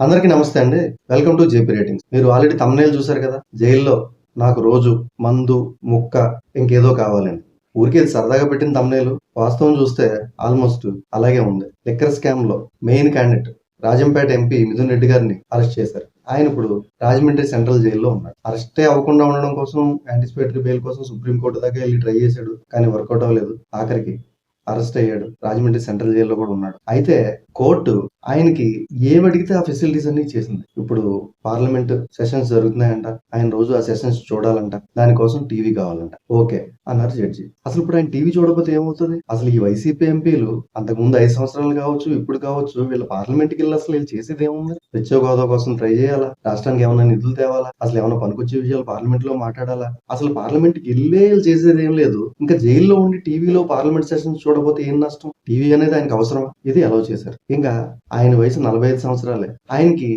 అందరికీ నమస్తే అండి. Welcome to JP ratings. మీరు ఆల్రెడీ తమ్నేలు చూసారు కదా? జైల్లో నాకు రోజు మందు ముక్క ఇంకేదో కావాలని ఊరికే సరదాగా పెట్టిన తమ్నేలు వాస్తవం చూస్తే ఆల్మోస్ట్ అలాగే ఉంది. లిక్కర్ స్కామ్లో main candidate Rajampet MP Mithun Reddy గారిని అరెస్ట్ చేశారు. ఆయన ఇప్పుడు రాజమండ్రి సెంట్రల్ జైల్లో ఉన్నాడు. అరెస్టే అవ్వకుండా ఉండడం కోసం యాంటిసిపేటరీ బెయిల్ కోసం సుప్రీంకోర్టు దాకా వెళ్ళి ట్రై చేశాడు. కానీ వర్కౌట్ అవ్వలేదు. ఆఖరికి అరెస్ట్ అయ్యాడు. రాజమండ్రి సెంట్రల్ జైల్లో కూడా ఉన్నాడు. అయితే కోర్టు ఆయనకి ఏమడిగితే అడిగితే ఆ ఫెసిలిటీస్ అన్ని చేసింది ఇప్పుడు పార్లమెంట్ సెషన్స్ జరుగుతున్నాయంట. ఆయన రోజు ఆ సెషన్స్ చూడాలంట. దానికోసం టీవీ కావాలంట. ఓకే అన్నారు జడ్జి. అసలు ఇప్పుడు ఆయన టీవీ చూడకపోతే ఏమవుతుంది? అసలు ఈ వైసీపీ ఎంపీలు అంతకుముందు ఐదు సంవత్సరాలు కావచ్చు ఇప్పుడు కావచ్చు వీళ్ళ పార్లమెంట్కి వెళ్ళి అసలు వీళ్ళు చేసేది ఏముంది? ప్రత్యేక హోదా కోసం ట్రై చేయాలా? రాష్ట్రానికి ఏమైనా నిధులు తేవాలా? అసలు ఏమైనా పనికొచ్చే విషయాలు పార్లమెంట్లో మాట్లాడాలా? అసలు పార్లమెంట్కి వెళ్ళే వీళ్ళు చేసేది ఏం లేదు. ఇంకా జైల్లో ఉండి టీవీలో పార్లమెంట్ సెషన్స్ చూడకపోతే ఏం నష్టం? టీవీ అనేది ఆయనకు అవసరం ఇది అలౌ చేశారు. ఇంకా ఆయన వయసు నలభై ఐదు సంవత్సరాలే. ఆయనకి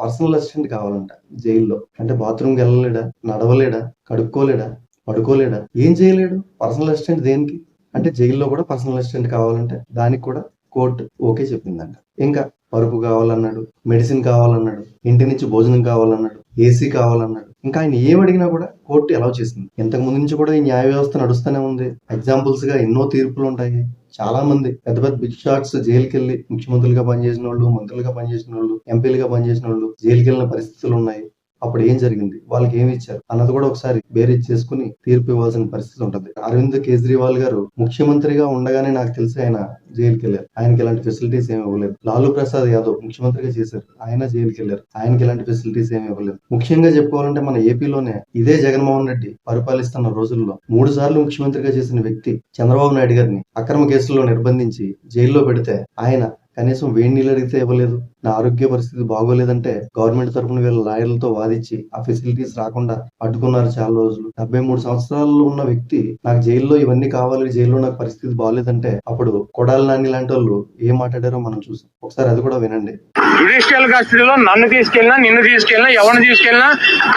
పర్సనల్ అసిస్టెంట్ కావాలంట జైల్లో. అంటే బాత్రూమ్కి వెళ్ళలేడా? నడవలేడా? కడుక్కోలేడా? పడుకోలేడా? ఏం చేయలేడు? పర్సనల్ అసిస్టెంట్ దేనికి? అంటే జైల్లో కూడా పర్సనల్ అసిస్టెంట్ కావాలంటే. దానికి కూడా కోర్టు ఓకే చెప్పిందంట. ఇంకా పరుపు కావాలన్నాడు మెడిసిన్ కావాలన్నాడు ఇంటి నుంచి భోజనం కావాలన్నాడు ఏసీ కావాలన్నాడు. ఇంకా ఆయన ఏం అడిగినా కూడా కోర్టు అలౌ చేసింది. ఇంతకు ముందు నుంచి కూడా ఈ న్యాయ వ్యవస్థ నడుస్తూనే ఉంది. ఎగ్జాంపుల్స్గా ఎన్నో తీర్పులు ఉంటాయి. చాలా మంది పెద్ద పెద్ద బిగ్ షాట్స్ జైలుకి వెళ్ళి ముఖ్యమంత్రులుగా పనిచేసిన వాళ్ళు మంత్రులుగా పనిచేసిన వాళ్ళు ఎంపీలుగా పనిచేసిన వాళ్ళు జైలుకి వెళ్ళిన పరిస్థితులు ఉన్నాయి. అప్పుడు ఏం జరిగింది? వాళ్ళకి ఏమి ఇచ్చారు? అన్నది కూడా ఒకసారి బేరీజ్ చేసుకుని తీర్పు ఇవ్వాల్సిన పరిస్థితి ఉంటుంది. అరవింద్ కేజ్రీవాల్ గారు ముఖ్యమంత్రిగా ఉండగానే నాకు తెలిసి ఆయన జైలుకి వెళ్ళారు. ఆయనకి ఎలాంటి ఫెసిలిటీస్ ఏమి ఇవ్వలేదు. లాలూ ప్రసాద్ యాదవ్ ముఖ్యమంత్రిగా చేశారు. ఆయన జైలుకి వెళ్ళారు. ఆయనకి ఎలాంటి ఫెసిలిటీస్ ఏమి ఇవ్వలేదు. ముఖ్యంగా చెప్పుకోవాలంటే మన ఏపీలోనే ఇదే జగన్మోహన్ రెడ్డి పరిపాలిస్తున్న రోజుల్లో మూడు సార్లు ముఖ్యమంత్రిగా చేసిన వ్యక్తి చంద్రబాబు నాయుడు గారిని అక్రమ కేసుల్లో నిర్బంధించి జైల్లో పెడితే ఆయన కనీసం వేడి నీళ్ళు అడిగితే ఇవ్వలేదు. నా ఆరోగ్య పరిస్థితి బాగోలేదంటే గవర్నమెంట్ తరఫున వీళ్ళ లాయర్లతో వాదించి ఆ ఫెసిలిటీస్ రాకుండా అడ్డుకున్నారు చాలా రోజులు. డెబ్బై మూడు సంవత్సరాల్లో ఉన్న వ్యక్తి నాకు జైల్లో ఇవన్నీ కావాలి జైల్లో నాకు పరిస్థితి బాగోలేదంటే అప్పుడు కొడాల నాని లాంటి వాళ్ళు ఏం మాట్లాడారో మనం చూసాం. ఒకసారి అది కూడా వినండి. జుడిషియల్ కస్టడీలో నన్ను తీసుకెళ్ళినా నిన్ను తీసుకెళ్ళినా ఎవరిని తీసుకెళ్ళినా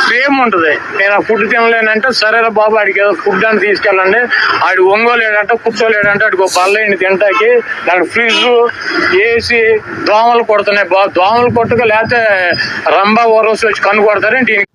సేమ్ ఉంటది. నేను ఆ ఫుడ్ తినలేనంటే సరేరా బాబు ఆడికి ఏదో ఫుడ్ అని తీసుకెళ్ళండి. ఆడి ఒంగోలేడంటే కూర్చోలేడంటే ఆడికి ఒక బల్లేని తింటాకి దానికి ఫ్రిడ్జ్ ఏసీ దోమలు కొడుతున్నాయి దోమలు కొట్టుక లేకపోతే రంబా ఓరోసి వచ్చి కన్ను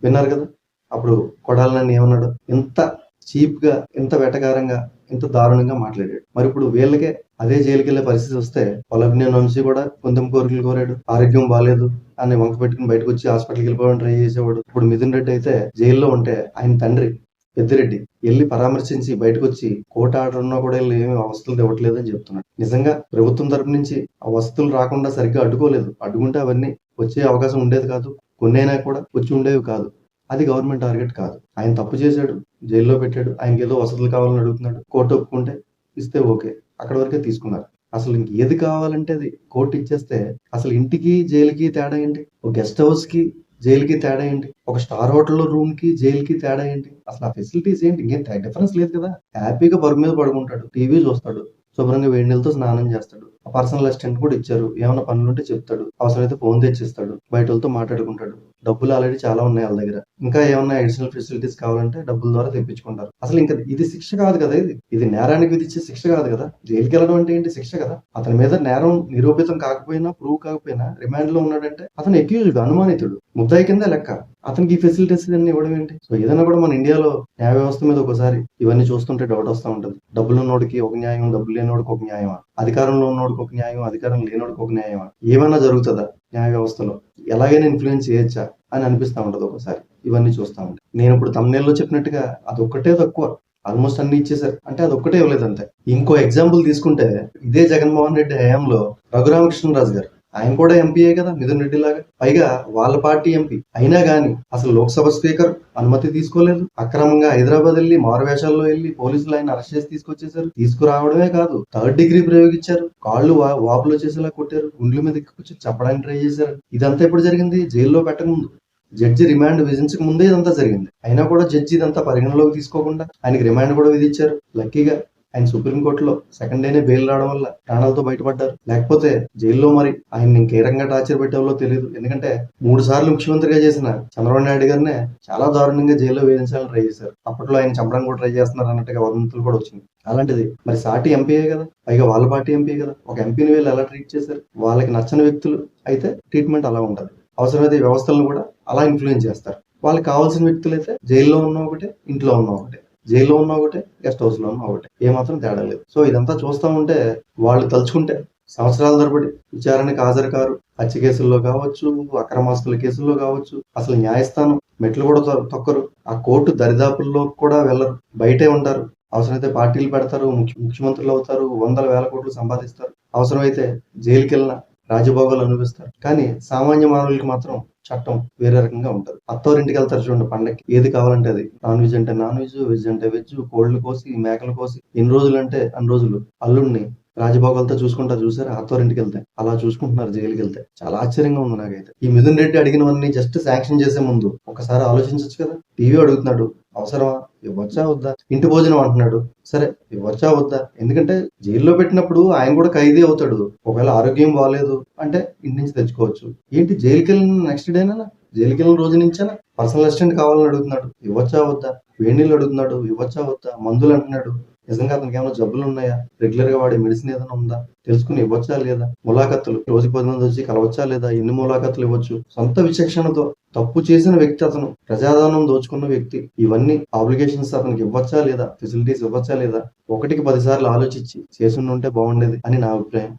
విన్నారు కదా? అప్పుడు కొడాలని ఏమన్నాడు? ఇంత చీప్గా ఇంత వెటకారంగా ఇంత దారుణంగా మాట్లాడాడు. మరి ఇప్పుడు వీళ్ళకే అదే జైలుకి వెళ్ళే పరిస్థితి వస్తే పొలగ్నే నుంచి కూడా కొంచెం కోరికలు కోరాడు. ఆరోగ్యం బాగాలేదు అని వంక పెట్టుకుని బయటకు వచ్చి హాస్పిటల్కి వెళ్ళిపోవడం ట్రై చేసేవాడు. ఇప్పుడు మిథున్ రెడ్డి అయితే జైల్లో ఉంటే ఆయన తండ్రి పెద్దిరెడ్డి వెళ్ళి పరామర్శించి బయటకు వచ్చి కోట ఆడరున్నా ఉన్నా కూడా వీళ్ళు ఏమి వసతులు ఇవ్వట్లేదు అని చెప్తున్నాడు. నిజంగా ప్రభుత్వం తరపు నుంచి ఆ వసతులు రాకుండా సరిగ్గా అడ్డుకోలేదు. అడ్డుకుంటే అవన్నీ వచ్చే అవకాశం ఉండేది కాదు. కొన్నైనా కూడా వచ్చి ఉండేవి కాదు. అది గవర్నమెంట్ టార్గెట్ కాదు. ఆయన తప్పు చేశాడు జైల్లో పెట్టాడు ఆయనకి ఏదో వసతులు కావాలని అడుగుతున్నాడు. కోర్టు ఒప్పుకుంటే ఇస్తే ఓకే. అక్కడ వరకే తీసుకున్నారు. అసలు ఇంక ఏది కావాలంటే అది కోర్టు ఇచ్చేస్తే అసలు ఇంటికి జైలుకి తేడా ఏంటి? ఒక గెస్ట్ హౌస్కి జైలుకి తేడా ఏంటి? ఒక స్టార్ హోటల్ రూమ్కి జైలుకి తేడా ఏంటి? అసలు ఆ ఫెసిలిటీస్ ఏంటి? ఇంకేం డిఫరెన్స్ లేదు కదా. హ్యాపీగా పరుగు మీద పడుకుంటాడు. టీవీ చూస్తాడు. శుభ్రంగా వేడి నీళ్ళతో స్నానం చేస్తాడు. పర్సనల్ అసిస్టెంట్ కూడా ఇచ్చారు. ఏమైనా పనులు ఉంటే చెప్తాడు. అవసరమైతే ఫోన్ తెచ్చిస్తాడు. బయట వాళ్ళతో మాట్లాడుకుంటాడు. డబ్బులు ఆల్రెడీ చాలా ఉన్నాయి వాళ్ళ దగ్గర. ఇంకా ఏమైనా అడిషనల్ ఫెసిలిటీస్ కావాలంటే డబ్బుల ద్వారా తెప్పించుకుంటారు. అసలు ఇంకా ఇది శిక్ష కాదు కదా ఇది? ఇది నేరానికి విధించే శిక్ష కాదు కదా? జైలుకి వెళ్ళడం అంటే ఏంటి శిక్ష కదా? అతని మీద నేరం నిరూపితం కాకపోయినా ప్రూవ్ కాకపోయినా రిమాండ్లో ఉన్నాడంటే అతను ఎక్యూజ్డ్ అనుమానితుడు. ముద్దాయి కింద లెక్క. అతనికి ఈ ఫెసిలిటీస్ అన్ని ఇవ్వడం ఏంటి? సో ఏదైనా కూడా మన ఇండియాలో న్యాయ వ్యవస్థ మీద ఒకసారి ఇవన్నీ చూస్తుంటే డౌట్ వస్తూ ఉంటుంది. డబ్బులు ఉన్నోడికి ఒక న్యాయం డబ్బులు లేనోడికి ఒక న్యాయమా? అధికారంలో ఉన్నోడికి ఒక న్యాయం అధికారం లేనోడికి ఒక న్యాయమా? ఏమైనా జరుగుతుందా న్యాయ వ్యవస్థలో? ఎలాగైనా ఇన్ఫ్లుయెన్స్ చేయొచ్చా? అని అనిపిస్తా ఉంటుంది ఒకసారి. ఇవన్నీ చూస్తా ఉంటే. నేను ఇప్పుడు తమ్నేల్లో చెప్పినట్టుగా అదొక్కటే తక్కువ. ఆల్మోస్ట్ అన్ని ఇచ్చేసారు అంటే అది ఒక్కటే ఇవ్వలేదు అంతే ఇంకో ఎగ్జాంపుల్ తీసుకుంటే ఇదే జగన్మోహన్ రెడ్డి హయాంలో రఘురామకృష్ణరాజు గారు. ఆయన కూడా ఎంపీయే కదా మిథున్ రెడ్డి లాగా. పైగా వాళ్ళ పార్టీ ఎంపీ అయినా గాని అసలు లోక్సభ స్పీకర్ అనుమతి తీసుకోలేదు. అక్రమంగా హైదరాబాద్ వెళ్ళి మారువేషాల్లో వెళ్ళి పోలీసులు ఆయన అరెస్ట్ చేసి తీసుకొచ్చేసారు తీసుకురావడమే కాదు థర్డ్ డిగ్రీ ప్రయోగించారు. కాళ్ళు వా- వాపులు వచ్చేసేలా కొట్టారు. గుండ్ల మీద ఎక్కొచ్చి చెప్పడానికి ట్రై చేశారు. ఇదంతా ఎప్పుడు జరిగింది? జైల్లో పెట్టకముందు. జడ్జి రిమాండ్ విధించక ముందే ఇదంతా జరిగింది. అయినా కూడా జడ్జి ఇదంతా పరిగణలోకి తీసుకోకుండా ఆయనకి రిమాండ్ కూడా విధించారు. లక్కీగా ఆయన సుప్రీంకోర్టులో సెకండ్ డేనే బెయిల్ రావడం వల్ల ప్రాణాలతో బయటపడ్డారు. లేకపోతే జైల్లో మరి ఆయన ఇంకే రంగా టార్చర్ పెట్టాలో తెలియదు ఎందుకంటే మూడు సార్లు ముఖ్యమంత్రిగా చేసిన చంద్రబాబు నాయుడు గారినే చాలా దారుణంగా జైల్లో వేధించాలని ట్రై చేశారు. అప్పట్లో ఆయన చంపడానికి కూడా ట్రై చేస్తున్నారు అన్నట్టుగా వదంతులు కూడా వచ్చింది. అలాంటిది మరి సాటి ఎంపీయే కదా? పైగా వాళ్ళ పార్టీ ఎంపీ కదా? ఒక ఎంపీని వీళ్ళు ఎలా ట్రీట్ చేశారు? వాళ్ళకి నచ్చని వ్యక్తులు అయితే ట్రీట్మెంట్ అలా ఉంటది అవసరమైతే వ్యవస్థలను కూడా అలా ఇన్ఫ్లుయెన్స్ చేస్తారు. వాళ్ళకి కావాల్సిన వ్యక్తులు అయితే జైల్లో ఉన్న ఒకటే ఇంట్లో ఉన్న ఒకటే. జైల్లో ఉన్న ఒకటే గెస్ట్ హౌస్లో ఉన్న ఒకటే. ఏమాత్రం తేడా లేదు. సో ఇదంతా చూస్తా ఉంటే వాళ్ళు తలుచుకుంటే సంవత్సరాల తరబడి విచారణకు హాజరు కారు హత్య కేసుల్లో కావచ్చు అక్రమాస్తుల కేసుల్లో కావచ్చు అసలు న్యాయస్థానం మెట్లు కూడా తొక్కరు. ఆ కోర్టు దరిదాపుల్లో కూడా వెళ్ళరు. బయటే ఉంటారు. అవసరమైతే పార్టీలు పెడతారు ముఖ్యమంత్రులు అవుతారు వందల వేల కోట్లు సంపాదిస్తారు. అవసరమైతే జైలుకి వెళ్ళిన రాజభోగాలు అనుభవిస్తారు. కానీ సామాన్య మానవులకి మాత్రం చట్టం వేరే రకంగా ఉంటుంది. అత్తవారింటికి వెళ్తారు చూడండి పండగకి ఏది కావాలంటే అది. నాన్ వెజ్ అంటే నాన్ వెజ్ వెజ్ అంటే వెజ్ కోళ్ళు కోసి మేకలు కోసి ఎన్ని రోజులు అంటే అన్ని రోజులు అల్లుడిని రాజభోగాలతో చూసుకుంటా చూసారు? అత్తవారింటికి వెళ్తే. అలా చూసుకుంటున్నారు జైలుకి వెళ్తే. చాలా ఆశ్చర్యంగా ఉంది నాకైతే. ఈ మిథున్ రెడ్డి అడిగినవన్నీ జస్ట్ శాంక్షన్ చేసే ముందు ఒకసారి ఆలోచించవచ్చు కదా? టీవీ అడుగుతున్నాడు. అవసరమా? ఇవ్వచ్చా వద్దా? ఇంటి భోజనం అంటున్నాడు. సరే ఇవ్వచ్చా వద్దా? ఎందుకంటే జైల్లో పెట్టినప్పుడు ఆయన కూడా ఖైదీ అవుతాడు. ఒకవేళ ఆరోగ్యం బాగాలేదు అంటే ఇంటి నుంచి తెచ్చుకోవచ్చు. ఏంటి జైలుకి వెళ్ళిన నెక్స్ట్ డేనా జైలుకి వెళ్ళిన రోజు నుంచేనా? పర్సనల్ అసిస్టెంట్ కావాలని అడుగుతున్నాడు. ఇవ్వచ్చా వద్దా? వేడి నీళ్ళు అడుగుతున్నాడు. ఇవ్వచ్చా వద్దా? మందులు అంటున్నాడు. నిజంగా అతనికి ఏమైనా జబ్బులు ఉన్నాయా రెగ్యులర్గా వాడే మెడిసిన్ ఏదైనా ఉందా? తెలుసుకుని ఇవ్వచ్చా లేదా? ములాఖత్తులు. రోజు పది మంది వచ్చి కలవచ్చా లేదా? ఎన్ని ములాఖత్తులు ఇవ్వచ్చు? సొంత విచక్షణతో తప్పు చేసిన వ్యక్తి అతను ప్రజాదానం దోచుకున్న వ్యక్తి. ఇవన్నీ ఆబ్లిగేషన్స్ అతనికి ఇవ్వచ్చా లేదా? ఫెసిలిటీస్ ఇవ్వచ్చా లేదా? ఒకటికి పదిసార్లు ఆలోచించి చేసి ఉంటే బాగుండేది అని నా అభిప్రాయం.